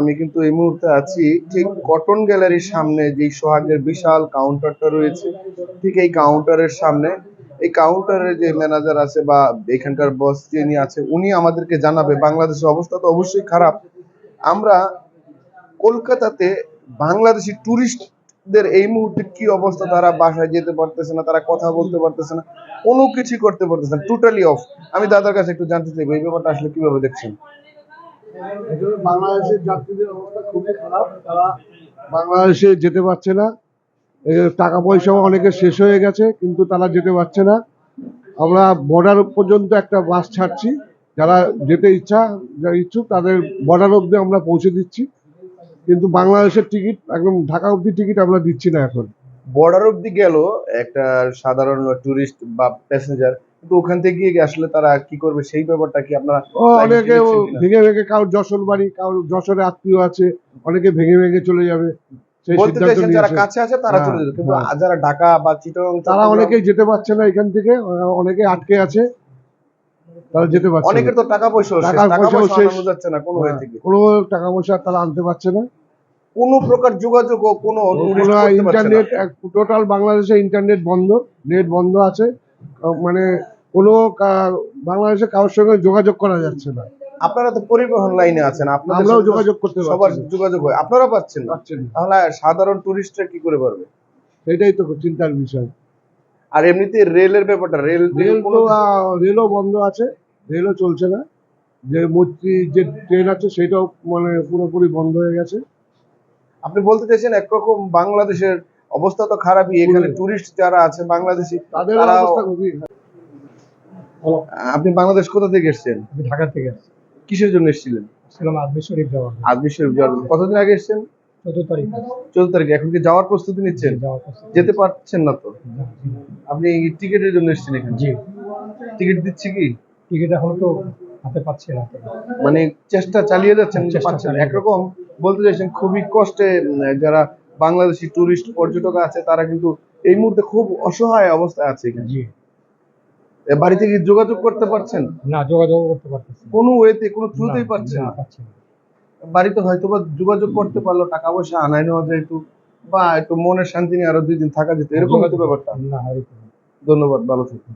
আমি কিন্তু এই মুহূর্তে আছি ঠিক কটন গ্যালারির সামনে যে সোহাগের বিশাল কাউন্টারটা রয়েছে, ঠিক এই কাউন্টারের সামনে। এই কাউন্টারের যে ম্যানেজার আছে বা এখানকার বস যিনি আছে, উনি আমাদেরকে জানাবে, বাংলাদেশের অবস্থা তো অবশ্যই খারাপ। আমরা কলকাতাতে বাংলাদেশি টুরিস্টদের এই মুহূর্তে কি অবস্থা? তারা বাসায় যেতে পারতেছে না, তারা কথা বলতে পারতেছে না, কোনো কিছু করতে পারতেছে না টোটালি অফ আমি দাদার কাছে একটু জানতে চাইব, এই ব্যাপারটা আসলে কীভাবে দেখছেন? বাংলাদেশের যাত্রীদের অবস্থা খুবই খারাপ। তারা বাংলাদেশে যেতে পারছে না। টাকা পয়সাও অনেকের শেষ হয়ে গেছে, কিন্তু তারা যেতে পারছে না। আমরা বর্ডার পর্যন্ত একটা বাস ছাড়ছি। যারা যেতে ইচ্ছা যারা ইচ্ছুক, তাদের বর্ডার অব্দি আমরা পৌঁছে দিচ্ছি। কিন্তু বাংলাদেশের টিকিট একদম ঢাকা অব্দি টিকিট আমরা দিচ্ছি না এখন। বর্ডার অব্দি গেল একটা সাধারণ টুরিস্ট বা প্যাসেঞ্জার কিন্তু ওখান থেকে গিয়ে আসলে তারা কি করবে সেই ব্যাপারটা কি আপনারা অনেকে? ভেঙে ভেঙে কারোর যশোর বাড়ি কারোর যশোরে আত্মীয় আছে অনেকে ভেঙে ভেঙে চলে যাবে বলতে চাইছেন যারা কাছে আছে তারা হ্যাঁ, চলে যাবে কিন্তু হ্যাঁ। যারা ঢাকা বা তারা অনেকেই যেতে পারছে না এখান থেকে অনেকে আটকে আছে তারা যেতে পারছে। অনেকের তো টাকা পয়সা টাকা পয়সা শেষ। যাচ্ছে না কোনো ওয়ে হ্যাঁ, থেকে কোনো টাকা পয়সা তারা আনতে পারছে না কোনো প্রকার যোগাযোগ কোনো। ইন্টারনেট টোটাল বাংলাদেশে ইন্টারনেট বন্ধ নেট বন্ধ আছে মানে কোনো বাংলাদেশে কারোর সঙ্গে যোগাযোগ করা যাচ্ছে না। আপনারা তো পরিবহন লাইনে আছেন তো যোগাযোগ করতে সবার যোগাযোগ হয়। আপনারা পাচ্ছেন তাহলে সাধারণ টুরিস্টরা কি করে পারবে? সেটাই তো চিন্তার বিষয়। আর এমনিতে রেলের ব্যাপারটা রেল রেল তো রেলও বন্ধ আছে রেলও চলছে না। যে মৈত্রী যে ট্রেন আছে সেটাও মানে পুরোপুরি বন্ধ হয়ে গেছে। আপনি বলতে চাইছেন একরকম বাংলাদেশের অবস্থা তো খারাপই এখানে। টুরিস্ট যারা আছে বাংলাদেশি আপনি বাংলাদেশ কোথা থেকে এসেছেন? ঢাকা থেকে কিসের জন্য এসেছিলেন? ছিলাম আজমি শরীফ যাওয়ার আজমি শরীফ যাওয়ার কতদিন আগে এসেছেন? চোদ্দ তারিখ চোদ্দ তারিখে। এখন কি যাওয়ার প্রস্তুতি নিচ্ছেন? যেতে পারছেন না তো? আপনি টিকিটের জন্য এসেছেন এখানে? জি। টিকিট দিচ্ছে কি? টিকিট এখন তো হাতে পাচ্ছি না। মানে চেষ্টা চালিয়ে যাচ্ছেন পাচ্ছেন একরকম বলতে চাইছেন খুবই কষ্টে যারা বাংলাদেশি টুরিস্ট পর্যটক আছে তারা কিন্তু এই মুহূর্তে খুব অসহায় অবস্থায় আছে এখানে। জি। এ, বাড়ি যোগাযোগ করতে পারছেন? না যোগাযোগ করতে পারতেছি না। কোনো ওয়েতে কোনো থ্রুতেই না, পাচ্ছেন না, বাড়িতে হয়তো বা যোগাযোগ করতে পারল টাকা পয়সা আনায় নেওয়া যায় একটু বা একটু মনের শান্তি নিয়ে আরও দুই দিন থাকা যেত এরকম হতো ব্যাপারটা। না। ধন্যবাদ ভালো থাকুন